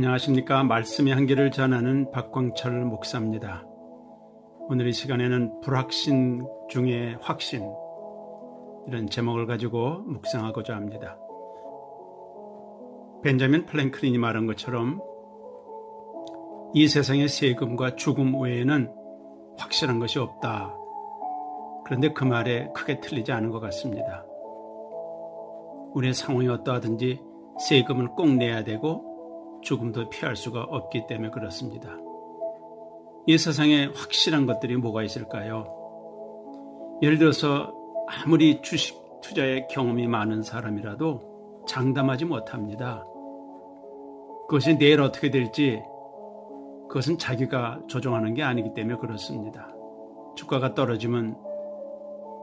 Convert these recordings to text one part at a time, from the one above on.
안녕하십니까. 말씀의 한계를 전하는 박광철 목사입니다. 오늘 이 시간에는 불확신 중에 확신 이런 제목을 가지고 묵상하고자 합니다. 벤자민 플랭클린이 말한 것처럼 이 세상의 세금과 죽음 외에는 확실한 것이 없다. 그런데 그 말에 크게 틀리지 않은 것 같습니다. 우리의 상황이 어떠하든지 세금을 꼭 내야 되고 죽음도 피할 수가 없기 때문에 그렇습니다. 이 세상에 확실한 것들이 뭐가 있을까요? 예를 들어서 아무리 주식 투자에 경험이 많은 사람이라도 장담하지 못합니다. 그것이 내일 어떻게 될지 그것은 자기가 조종하는 게 아니기 때문에 그렇습니다. 주가가 떨어지면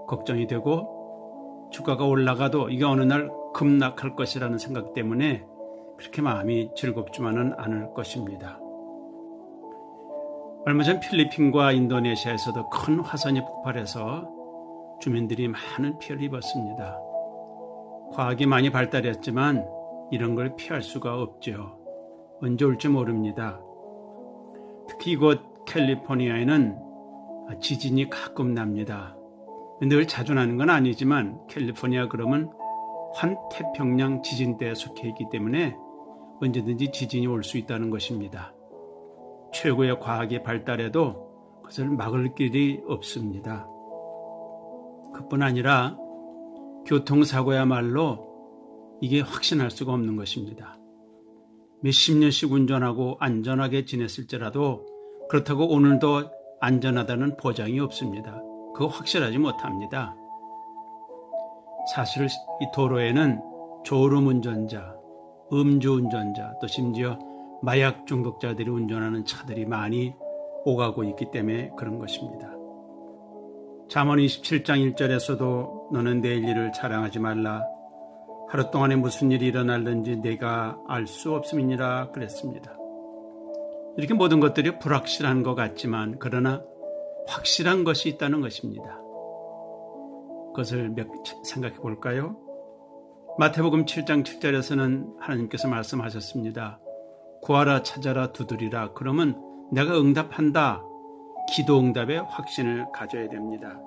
걱정이 되고 주가가 올라가도 이게 어느 날 급락할 것이라는 생각 때문에 그렇게 마음이 즐겁지만은 않을 것입니다. 얼마 전 필리핀과 인도네시아에서도 큰 화산이 폭발해서 주민들이 많은 피해를 입었습니다. 과학이 많이 발달했지만 이런 걸 피할 수가 없죠. 언제 올지 모릅니다. 특히 이곳 캘리포니아에는 지진이 가끔 납니다. 늘 자주 나는 건 아니지만 캘리포니아 그러면 환태평양 지진대에 속해 있기 때문에 언제든지 지진이 올 수 있다는 것입니다. 최고의 과학이 발달해도 그것을 막을 길이 없습니다. 그뿐 아니라 교통사고야말로 이게 확신할 수가 없는 것입니다. 몇십 년씩 운전하고 안전하게 지냈을지라도 그렇다고 오늘도 안전하다는 보장이 없습니다. 그거 확실하지 못합니다. 사실 이 도로에는 졸음 운전자, 음주운전자 또 심지어 마약 중독자들이 운전하는 차들이 많이 오가고 있기 때문에 그런 것입니다. 잠언 27장 1절에서도 너는 내일 일을 자랑하지 말라. 하루 동안에 무슨 일이 일어날는지 내가 알 수 없음이니라 그랬습니다. 이렇게 모든 것들이 불확실한 것 같지만 그러나 확실한 것이 있다는 것입니다. 그것을 생각해 볼까요? 마태복음 7장 7절에서는 하나님께서 말씀하셨습니다. 구하라 찾아라 두드리라 그러면 내가 응답한다. 기도 응답의 확신을 가져야 됩니다.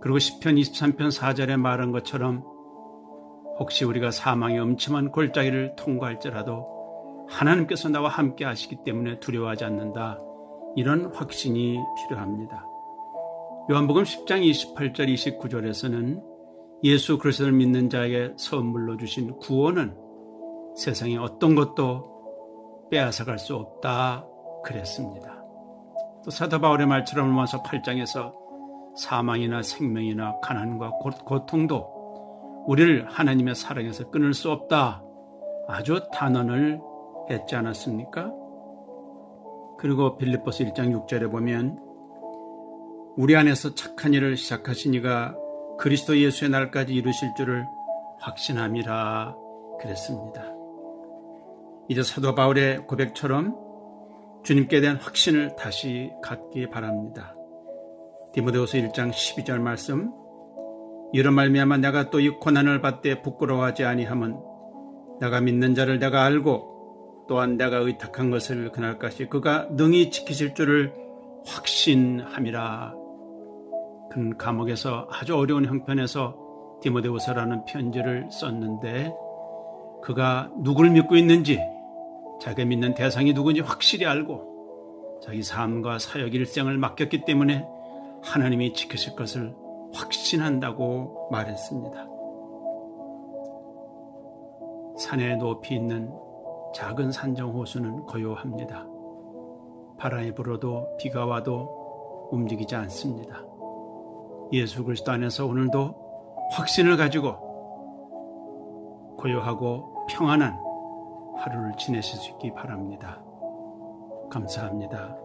그리고 10편 23편 4절에 말한 것처럼 혹시 우리가 사망의 엄침한 골짜기를 통과할지라도 하나님께서 나와 함께 하시기 때문에 두려워하지 않는다. 이런 확신이 필요합니다. 요한복음 10장 28절 29절에서는 예수 그리스도를 믿는 자에게 선물로 주신 구원은 세상에 어떤 것도 빼앗아갈 수 없다 그랬습니다. 또 사도 바울의 말처럼 로마서 8장에서 사망이나 생명이나 가난과 고 통도 우리를 하나님의 사랑에서 끊을 수 없다 아주 단언을 했지 않았습니까? 그리고 빌립보스 1장 6절에 보면 우리 안에서 착한 일을 시작하신 이가 그리스도 예수의 날까지 이루실 줄을 확신함이라 그랬습니다. 이제 사도 바울의 고백처럼 주님께 대한 확신을 다시 갖기 바랍니다. 디모데후서 1장 12절 말씀 이런 말미암아 내가 또 이 고난을 받되 부끄러워하지 아니함은 내가 믿는 자를 내가 알고 또한 내가 의탁한 것을 그날까지 그가 능히 지키실 줄을 확신함이라 큰 감옥에서 아주 어려운 형편에서 디모데후서라는 편지를 썼는데 그가 누굴 믿고 있는지 자기가 믿는 대상이 누군지 확실히 알고 자기 삶과 사역 일생을 맡겼기 때문에 하나님이 지키실 것을 확신한다고 말했습니다. 산에 높이 있는 작은 산정 호수는 고요합니다. 바람이 불어도 비가 와도 움직이지 않습니다. 예수 그리스도 안에서 오늘도 확신을 가지고 고요하고 평안한 하루를 지내실 수 있기 바랍니다. 감사합니다.